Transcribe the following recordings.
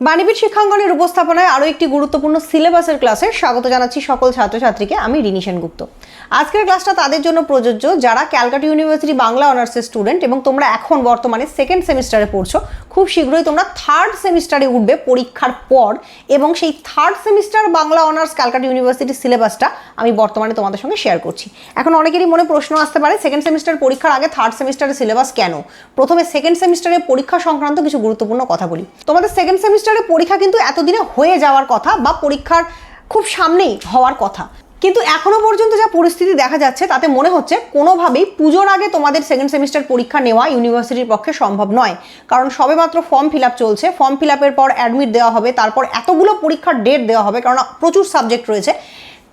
বাণীবীর শিক্ষাঙ্গনের উপস্থাপনায় আরও একটি গুরুত্বপূর্ণ সিলেবাসের ক্লাসে স্বাগত জানাচ্ছি সকল ছাত্রছাত্রীকে। আমি রিনি সেনগুপ্ত। আজকের ক্লাসটা তাদের জন্য প্রযোজ্য যারা ক্যালকাটা ইউনিভার্সিটি বাংলা অনার্সের স্টুডেন্ট এবং তোমরা এখন বর্তমানে সেকেন্ড সেমিস্টারে পড়ছো, খুব শীঘ্রই তোমরা থার্ড সেমিস্টারে উঠবে পরীক্ষার পর এবং সেই third semester Bangla honours Calcutta ইউনিভার্সিটির সিলেবাসটা আমি বর্তমানে তোমাদের সঙ্গে শেয়ার করছি। এখন অনেকেরই মনে প্রশ্ন আসতে পারে, সেকেন্ড সেমিস্টার পরীক্ষার আগে থার্ড সেমিস্টারের সিলেবাস কেন? প্রথমে সেকেন্ড সেমিস্টারে পরীক্ষা সংক্রান্ত কিছু গুরুত্বপূর্ণ কথা বলি। তোমাদের সেকেন্ড সেমিস্টারে পরীক্ষা কিন্তু এতদিনে হয়ে যাওয়ার কথা বা পরীক্ষার খুব সামনেই হওয়ার কথা। কিন্তু এখনও পর্যন্ত যা পরিস্থিতি দেখা যাচ্ছে, তাতে মনে হচ্ছে কোনোভাবেই পুজোর আগে তোমাদের সেকেন্ড সেমিস্টার পরীক্ষা নেওয়া ইউনিভার্সিটির পক্ষে সম্ভব নয়। কারণ সবেমাত্র ফর্ম ফিল আপ চলছে। ফর্ম ফিল আপের পর অ্যাডমিট দেওয়া হবে। তারপর এতগুলো পরীক্ষার ডেট দেওয়া হবে। কারণ প্রচুর সাবজেক্ট রয়েছে।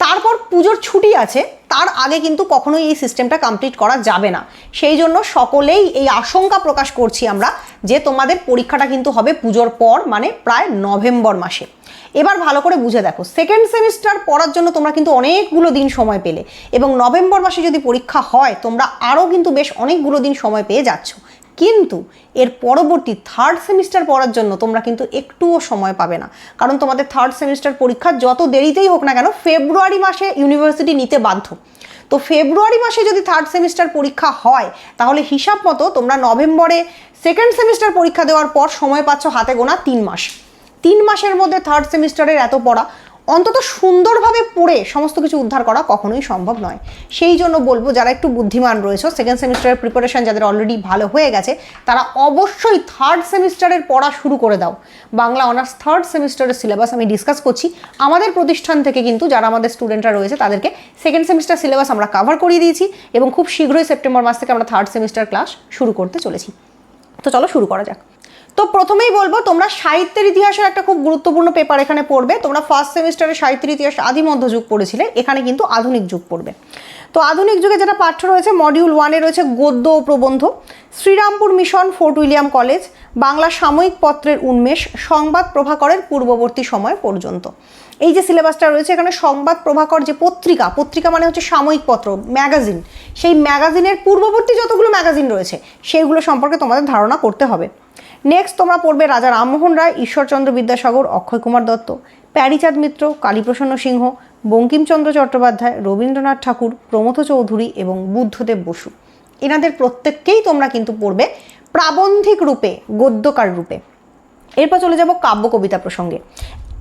তারপর পুজোর ছুটি আছে, তার আগে কিন্তু কখনোই এই সিস্টেমটা কমপ্লিট করা যাবে না। সেই জন্য সকলেই এই আশঙ্কা প্রকাশ করছি আমরা যে তোমাদের পরীক্ষাটা কিন্তু হবে পুজোর পর মানে প্রায় নভেম্বর মাসে। এবার ভালো করে বুঝে দেখো সেকেন্ড সেমিস্টার পড়ার জন্য তোমরা কিন্তু অনেকগুলো দিন সময় পেলে এবং নভেম্বর মাসে যদি পরীক্ষা হয়, তোমরা আরও কিন্তু বেশ অনেকগুলো দিন সময় পেয়ে যাচ্ছ। কিন্তু এর পরবর্তী থার্ড সেমিস্টার পড়ার জন্য তোমরা কিন্তু একটুও সময় পাবে না। কারণ তোমাদের থার্ড সেমিস্টার পরীক্ষা যত দেরিতেই হোক না কেন ফেব্রুয়ারি মাসে ইউনিভার্সিটি নিতে বাধ্য। তো ফেব্রুয়ারি মাসে যদি থার্ড সেমিস্টার পরীক্ষা হয়, তাহলে হিসাব মতো তোমরা নভেম্বরে সেকেন্ড সেমিস্টার পরীক্ষা দেওয়ার পর সময় পাচ্ছ হাতে গোনা তিন মাস। তিন মাসের মধ্যে থার্ড সেমিস্টারের এত পড়া। অন্তত সুন্দরভাবে পড়ে সমস্ত কিছু উদ্ধার করা কখনোই সম্ভব নয়। সেই জন্য বলব, যারা একটু বুদ্ধিমান রয়েছে সেকেন্ড সেমিস্টারের প্রিপারেশন যাদের অলরেডি ভালো হয়ে গেছে, তারা অবশ্যই থার্ড সেমিস্টারের পড়া শুরু করে দাও। বাংলা অনার্স থার্ড সেমিস্টারের সিলেবাস আমি ডিসকাস করছি। আমাদের প্রতিষ্ঠান থেকে কিন্তু যারা আমাদের স্টুডেন্টরা রয়েছে, তাদেরকে সেকেন্ড সেমিস্টার সিলেবাস আমরা কাভার করিয়ে দিয়েছি এবং খুব শীঘ্রই সেপ্টেম্বর মাস থেকে আমরা থার্ড সেমিস্টার ক্লাস শুরু করতে চলেছি। তো চলো শুরু করা যাক। তো প্রথমেই বলব, তোমরা সাহিত্যের ইতিহাসের একটা খুব গুরুত্বপূর্ণ পেপার এখানে পড়বে। তোমরা ফার্স্ট সেমিস্টারে সাহিত্যের ইতিহাস আদি মধ্যযুগ পড়েছিলে, এখানে কিন্তু আধুনিক যুগ পড়বে। তো আধুনিক যুগে যেটা পাঠ্য রয়েছে মডিউল ওয়ানে রয়েছে গদ্য ও প্রবন্ধ, Srirampur mission Fort William college Bangla সাময়িক পত্রের উন্মেষ, সংবাদ প্রভাকরের পূর্ববর্তী সময় পর্যন্ত। এই যে সিলেবাসটা রয়েছে, এখানে সংবাদ প্রভাকর যে পত্রিকা পত্রিকা মানে হচ্ছে সাময়িক পত্র ম্যাগাজিন সেই ম্যাগাজিনের পূর্ববর্তী যতগুলো ম্যাগাজিন রয়েছে সেইগুলো সম্পর্কে তোমাদের ধারণা করতে হবে। নেক্সট তোমরা পড়বে রাজা রামমোহন রায়, ঈশ্বরচন্দ্র বিদ্যাসাগর, অক্ষয় কুমার দত্ত, প্যারিচাঁদ মিত্র, কালীপ্রসন্ন সিংহ, বঙ্কিমচন্দ্র চট্টোপাধ্যায়, রবীন্দ্রনাথ ঠাকুর প্রমথ চৌধুরী এবং বুদ্ধদেব বসু। এনাদের প্রত্যেককেই তোমরা কিন্তু পড়বে প্রাবন্ধিক রূপে, গদ্যকার রূপে। এরপর চলে যাব কাব্য কবিতা প্রসঙ্গে।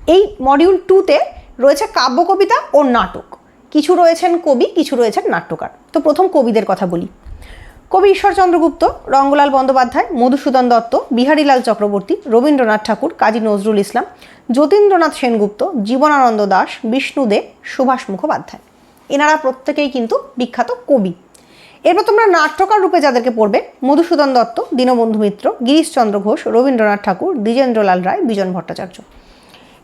এই মডিউল টুতে রয়েছে কাব্য কবিতা ও নাটক। কিছু রয়েছেন কবি, কিছু রয়েছেন নাট্যকার। তো প্রথম কবিদের কথা বলি। কবি ঈশ্বরচন্দ্র গুপ্ত রঙ্গলাল বন্দ্যোপাধ্যায়, মধুসূদন দত্ত, বিহারীলাল চক্রবর্তী, রবীন্দ্রনাথ ঠাকুর, কাজী নজরুল ইসলাম, যতীন্দ্রনাথ সেনগুপ্ত, জীবনানন্দ দাস, বিষ্ণু দে, সুভাষ মুখোপাধ্যায়। এনারা প্রত্যেকেই কিন্তু বিখ্যাত কবি। এরপর তোমরা নাট্যকার রূপে যাদেরকে পড়বে, মধুসূদন দত্ত, দীনবন্ধু মিত্র, গিরিশচন্দ্র ঘোষ, রবীন্দ্রনাথ ঠাকুর, দ্বিজেন্দ্রলাল রায়, বিজন ভট্টাচার্য।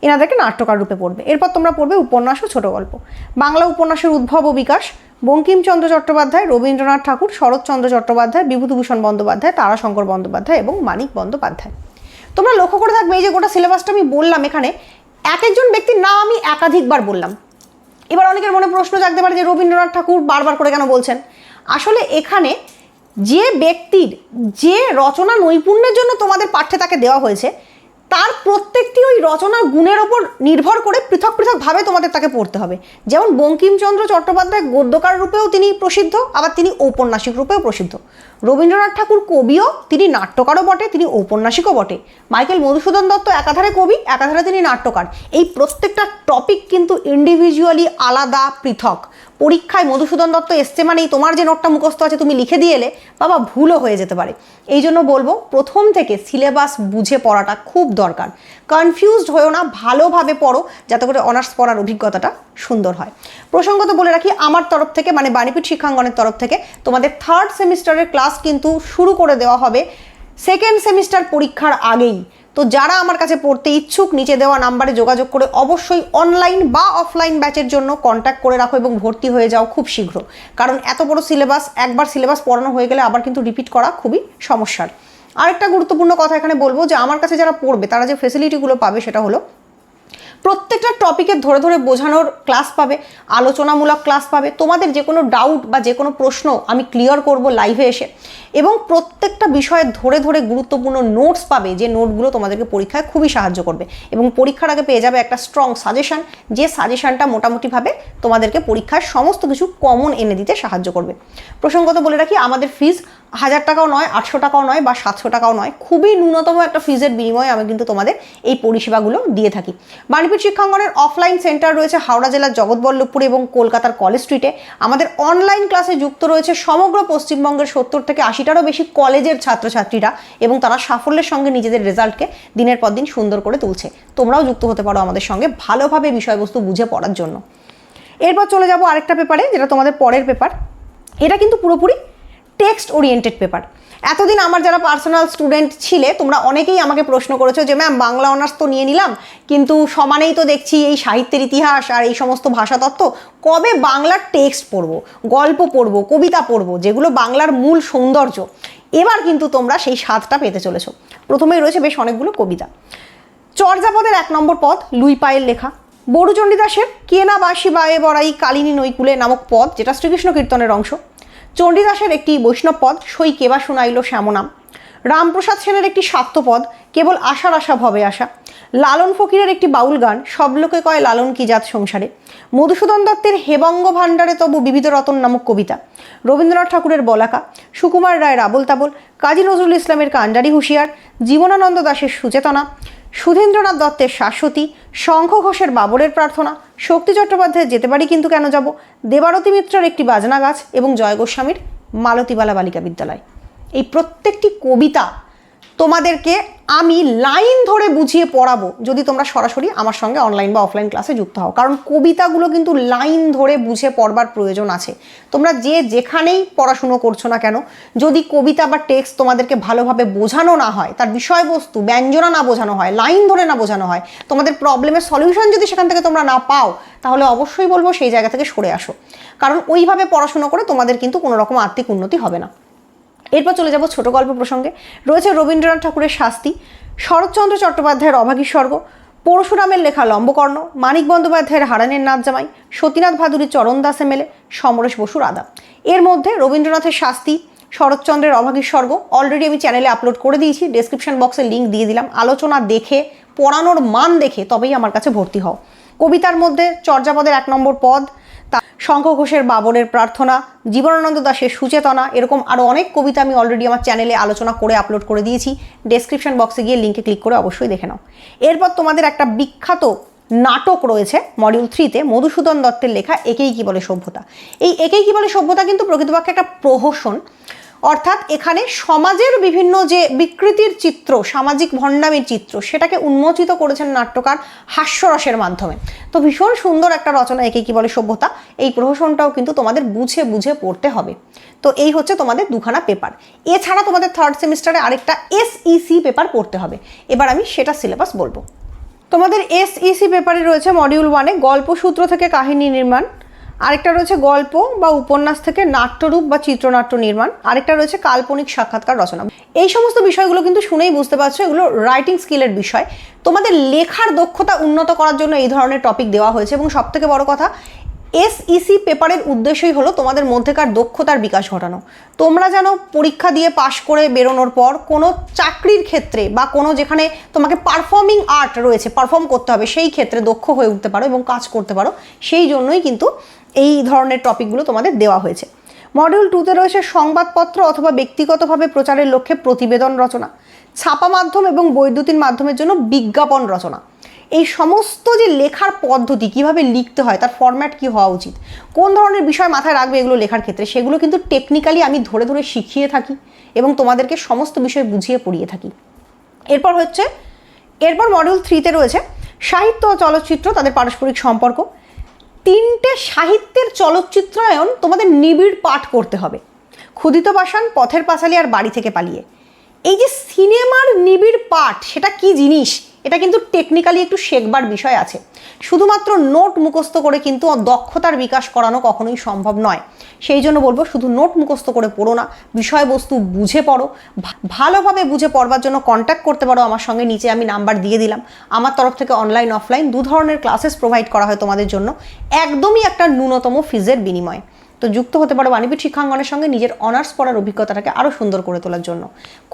এনাদেরকে নাট্যকার রূপে পড়বে। এরপর তোমরা পড়বে উপন্যাস ও ছোট গল্প। বাংলা উপন্যাসের উদ্ভব ও বিকাশ বঙ্কিমচন্দ্র চট্টোপাধ্যায়, রবীন্দ্রনাথ ঠাকুর শরৎচন্দ্র চট্টোপাধ্যায়, বিভূতিভূষণ বন্দ্যোপাধ্যায়, তারাশঙ্কর বন্দ্যোপাধ্যায় এবং মানিক বন্দ্যোপাধ্যায়। তোমরা লক্ষ্য করে থাকবে, এই যে গোটা সিলেবাসটা আমি বললাম এখানে, এক একজন ব্যক্তির নাম আমি একাধিকবার বললাম। এবার অনেকের মনে প্রশ্ন জাগতে পারে যে রবীন্দ্রনাথ ঠাকুর বারবার করে কেন বলছেন? আসলে এখানে যে ব্যক্তির যে রচনা নৈপুণ্যের জন্য তোমাদের পাঠ্যে তাকে দেওয়া হয়েছে তার প্রত্যেকটি ওই রচনার গুণের ওপর নির্ভর করে পৃথক পৃথকভাবে তোমাদের তাকে পড়তে হবে। যেমন বঙ্কিমচন্দ্র চট্টোপাধ্যায় গদ্যকার রূপেও তিনি প্রসিদ্ধ, আবার তিনি ঔপন্যাসিক রূপেও প্রসিদ্ধ। রবীন্দ্রনাথ ঠাকুর কবিও, তিনি নাট্যকারও বটে, তিনি ঔপন্যাসিকও বটে। মাইকেল মধুসূদন দত্ত একাধারে কবি, একাধারে তিনি নাট্যকার। এই প্রত্যেকটা টপিক কিন্তু ইন্ডিভিজুয়ালি আলাদা, পৃথক। পরীক্ষায় মধুসূদন দত্ত এসছে মানেই তোমার যে নোটটা মুখস্থ আছে তুমি লিখে দিয়ে এলে বাবা ভুলও হয়ে যেতে পারে। এই জন্য বলব, প্রথম থেকে সিলেবাস বুঝে পড়াটা খুব দরকার। কনফিউজড হয়েও না, ভালোভাবে পড়ো, যাতে করে অনার্স পড়ার অভিজ্ঞতাটা সুন্দর হয়। প্রসঙ্গত বলে রাখি, আমার তরফ থেকে মানে বাণীপীঠ শিক্ষাঙ্গনের তরফ থেকে তোমাদের থার্ড সেমিস্টারের ক্লাস কিন্তু শুরু করে দেওয়া হবে সেকেন্ড সেমিস্টার পরীক্ষার আগেই। তো যারা আমার কাছে পড়তে ইচ্ছুক, নিচে দেওয়া নাম্বারে যোগাযোগ করে অবশ্যই অনলাইন বা অফলাইন ব্যাচের জন্য কন্ট্যাক্ট করে রাখো এবং ভর্তি হয়ে যাও খুব শীঘ্র। কারণ এত বড় সিলেবাস একবার সিলেবাস পড়ানো হয়ে গেলে আবার কিন্তু রিপিট করা খুবই সমস্যার। আরেকটা গুরুত্বপূর্ণ কথা এখানে বলব যে, আমার কাছে যারা পড়বে, তারা যে ফেসিলিটিগুলো পাবে সেটা হলো প্রত্যেকটা টপিকের ধরে ধরে বোঝানোর ক্লাস পাবে, আলোচনামূলক ক্লাস পাবে। তোমাদের যে কোনো ডাউট বা যে কোনো প্রশ্ন আমি ক্লিয়ার করব লাইভে এসে। এবং প্রত্যেকটা বিষয়ে ধরে ধরে গুরুত্বপূর্ণ নোটস পাবে, যে নোটগুলো তোমাদেরকে পরীক্ষায় খুবই সাহায্য করবে। এবং পরীক্ষার আগে পেয়ে যাবে একটা স্ট্রং সাজেশন যে সাজেশানটা মোটামুটিভাবে তোমাদেরকে পরীক্ষার সমস্ত কিছু কমন এনে দিতে সাহায্য করবে। প্রসঙ্গত বলে রাখি, আমাদের ফিজ হাজার টাকাও নয়, আটশো টাকাও নয় বা সাতশো টাকাও নয়। খুবই ন্যূনতম একটা ফিজের বিনিময়ে আমি কিন্তু তোমাদের এই পরিষেবাগুলো দিয়ে থাকি। বাণীপীঠ শিক্ষাঙ্গনের অফলাইন সেন্টার রয়েছে হাওড়া জেলার জগৎবল্লভপুর এবং কলকাতার কলেজ স্ট্রিটে আমাদের অনলাইন ক্লাসে যুক্ত রয়েছে সমগ্র পশ্চিমবঙ্গের সত্তর থেকে আশিটারও বেশি কলেজের ছাত্রছাত্রীরা এবং তারা সাফল্যের সঙ্গে নিজেদের রেজাল্টকে দিনের পর দিন সুন্দর করে তুলছে। তোমরাও যুক্ত হতে পারো আমাদের সঙ্গে ভালোভাবে বিষয়বস্তু বুঝে পড়ার জন্য। এরপর চলে যাব আরেকটা পেপারে যেটা তোমাদের পরের পেপার এটা কিন্তু পুরোপুরি টেক্সট ওরিয়েন্টেড পেপার। এতদিন আমার যারা পার্সোনাল স্টুডেন্ট ছিলে, তোমরা অনেকেই আমাকে প্রশ্ন করেছ যে, ম্যাম, বাংলা অনার্স তো নিয়ে নিলাম, কিন্তু সমানেই তো দেখছি এই সাহিত্যের ইতিহাস আর এই সমস্ত ভাষাতত্ত্ব কবে বাংলার টেক্সট পড়ব, গল্প পড়ব, কবিতা পড়ব, যেগুলো বাংলার মূল সৌন্দর্য? এবার কিন্তু তোমরা সেই স্বাদটা পেতে চলেছো। প্রথমেই রয়েছে বেশ অনেকগুলো কবিতা। চর্যাপদের এক নম্বর পদ, লুই পায়ের লেখা। বড়ুচণ্ডীদাসের কে না বাসি বায়ে বড়াই কালিনী নৈকুলে নামক পদ, যেটা শ্রীকৃষ্ণ কীর্তনের অংশ। চণ্ডীদাসের একটি বৈষ্ণব পদ, সই কেবা শোনাইল শ্যামনাম রামপ্রসাদ সেনের একটি শাক্তপদ কেবল আশার আশা, ভবে আসা লালন ফকিরের একটি বাউল গান, সব লোকে কয় লালন কি জাত সংসারে। মধুসূদন দত্তের হেবঙ্গ ভাণ্ডারে তবু বিবিধ রতন নামক কবিতা। রবীন্দ্রনাথ ঠাকুরের বলাকা, সুকুমার রায়ের আবল তাবল, কাজী নজরুল ইসলামের কান্ডারি হুঁশিয়ার, জীবনানন্দ দাশের সুচেতনা সুধীন্দ্রনাথ দত্তের শাশ্বতী, শঙ্খ ঘোষের বাবরের প্রার্থনা। শক্তি চট্টোপাধ্যায়ের যেতে পারি কিন্তু কেন যাব? দেবারতী মিত্রের একটি বাজনা গাছ এবং জয় গোস্বামীর মালতীবালা বালিকা বিদ্যালয়। এই প্রত্যেকটি কবিতা তোমাদেরকে আমি লাইন ধরে বুঝিয়ে পড়াবো যদি তোমরা সরাসরি আমার সঙ্গে অনলাইন বা অফলাইন ক্লাসে যুক্ত হও। কারণ কবিতাগুলো কিন্তু লাইন ধরে বুঝে পড়বার প্রয়োজন আছে। তোমরা যে যেখানেই পড়াশুনো করছ না কেন, যদি কবিতা বা টেক্সট তোমাদেরকে ভালোভাবে বোঝানো না হয়, তার বিষয়বস্তু ব্যঞ্জনা না বোঝানো হয়, লাইন ধরে না বোঝানো হয়, তোমাদের প্রবলেমের সলিউশন যদি সেখান থেকে তোমরা না পাও, তাহলে অবশ্যই বলব সেই জায়গা থেকে সরে আসো। কারণ ওইভাবে পড়াশুনো করে তোমাদের কিন্তু কোনো রকম আর্থিক উন্নতি হবে না। এরপর চলে যাব ছোট গল্প প্রসঙ্গে। রয়েছে রবীন্দ্রনাথ ঠাকুরের শাস্তি, শরৎচন্দ্র চট্টোপাধ্যায়ের অভাগী স্বর্গ, পরশুরামের লেখা লম্বকর্ণ, মানিক বন্দ্যোপাধ্যায়ের হারানের নাচ জামাই, সতীনাথ ভাদুরী চরণ দাসে মেলে সমরেশ বসুর আদা এর মধ্যে রবীন্দ্রনাথের শাস্তি, শরৎচন্দ্রের অভাগী স্বর্গ অলরেডি আমি চ্যানেলে আপলোড করে দিয়েছি ডেসক্রিপশন বক্সে লিঙ্ক দিয়ে দিলাম। আলোচনা দেখে, পড়ানোর মান দেখে তবেই আমার কাছে ভর্তি হও। কবিতার মধ্যে চর্যাপদের এক নম্বর পদ তা শঙ্খ ঘোষের বাবনের প্রার্থনা, জীবনানন্দ দাসের সুচেতনা, এরকম আরও অনেক কবিতা আমি অলরেডি আমার চ্যানেলে আলোচনা করে আপলোড করে দিয়েছি। ডেসক্রিপশন বক্সে গিয়ে লিঙ্কে ক্লিক করে অবশ্যই দেখে নাও। এরপর তোমাদের একটা বিখ্যাত নাটক রয়েছে মডিউল থ্রিতে মধুসূদন দত্তের লেখা একেই কি বলে সভ্যতা। এই একেই কি বলে সভ্যতা কিন্তু প্রকৃতপক্ষে একটা প্রহসন। অর্থাৎ এখানে সমাজের বিভিন্ন যে বিকৃতির চিত্র, সামাজিক ভণ্ডামির চিত্র, সেটাকে উন্মোচিত করেছেন নাট্যকার হাস্যরসের মাধ্যমে। তো ভীষণ সুন্দর একটা রচনা, একে কি বলে সভ্যতা? এই প্রহসনটাও কিন্তু তোমাদের বুঝে বুঝে পড়তে হবে। তো এই হচ্ছে তোমাদের দুখানা পেপার এছাড়া তোমাদের থার্ড সেমিস্টারে আরেকটা এসইসি পেপার পড়তে হবে। এবার আমি সেটা সিলেবাস বলব। তোমাদের এসইসি পেপারে রয়েছে মডিউল ওয়ানে গল্পসূত্র থেকে কাহিনী নির্মাণ। আরেকটা রয়েছে গল্প বা উপন্যাস থেকে নাট্যরূপ বা চিত্রনাট্য নির্মাণ। আরেকটা রয়েছে কাল্পনিক সাক্ষাৎকার রচনা। এই সমস্ত বিষয়গুলো কিন্তু শুনেই বুঝতে পারছ, এগুলো রাইটিং স্কিলের বিষয়। তোমাদের লেখার দক্ষতা উন্নত করার জন্য এই ধরনের টপিক দেওয়া হয়েছে এবং সবথেকে বড় কথা এসইসি পেপারের উদ্দেশ্যই হলো তোমাদের মধ্যেকার দক্ষতার বিকাশ ঘটানো। তোমরা যেন পরীক্ষা দিয়ে পাশ করে বেরোনোর পর কোনো চাকরির ক্ষেত্রে বা কোনো যেখানে তোমাকে পারফর্মিং আর্ট রয়েছে পারফর্ম করতে হবে, সেই ক্ষেত্রে দক্ষ হয়ে উঠতে পারো এবং কাজ করতে পারো। সেই জন্যই কিন্তু এই ধরনের টপিকগুলো তোমাদের দেওয়া হয়েছে। মডিউল টুতে রয়েছে সংবাদপত্র অথবা ব্যক্তিগতভাবে প্রচারের লক্ষ্যে প্রতিবেদন রচনা, ছাপা মাধ্যম এবং বৈদ্যুতিন মাধ্যমের জন্য বিজ্ঞাপন রচনা। এই সমস্ত যে লেখার পদ্ধতি, কীভাবে লিখতে হয়, তার ফরম্যাট কি হওয়া উচিত, কোন ধরনের বিষয় মাথায় রাখবে এগুলো লেখার ক্ষেত্রে, সেগুলো কিন্তু টেকনিক্যালি আমি ধরে ধরে শিখিয়ে থাকি এবং তোমাদেরকে সমস্ত বিষয় বুঝিয়ে পড়িয়ে থাকি। এরপর হচ্ছে, এরপর মডিউল থ্রিতে রয়েছে সাহিত্য ও চলচ্চিত্র, তাদের পারস্পরিক সম্পর্ক। তিনটে সাহিত্যের চলচ্চিত্রায়ন তোমাদের নিবিড় পাঠ করতে হবে। ক্ষুদিত বাসান, পথের পাঁচালী আর বাড়ি থেকে পালিয়ে। এই যে সিনেমার নিবিড় পাঠ, সেটা কি জিনিস? এটা কিন্তু টেকনিক্যালি একটু শেখবার বিষয় আছে। শুধুমাত্র নোট মুখস্থ করে কিন্তু দক্ষতার বিকাশ করানো কখনোই সম্ভব নয়। সেই জন্য বলব, শুধু নোট মুখস্থ করে পড়ো না, বিষয়বস্তু বুঝে পড়ো। ভালোভাবে বুঝে পড়বার জন্য কন্ট্যাক্ট করতে পারো আমার সঙ্গে, নিচে আমি নাম্বার দিয়ে দিলাম। আমার তরফ থেকে অনলাইন অফলাইন দু ধরনের ক্লাসেস প্রোভাইড করা হয় তোমাদের জন্য, একদমই একটা ন্যূনতম ফিজের বিনিময়ে। তো যুক্ত হতে পারো বাণিজ্য শিক্ষাঙ্গনের সঙ্গে নিজের অনার্স পড়ার অভিজ্ঞতাটাকে আরও সুন্দর করে তোলার জন্য। খুব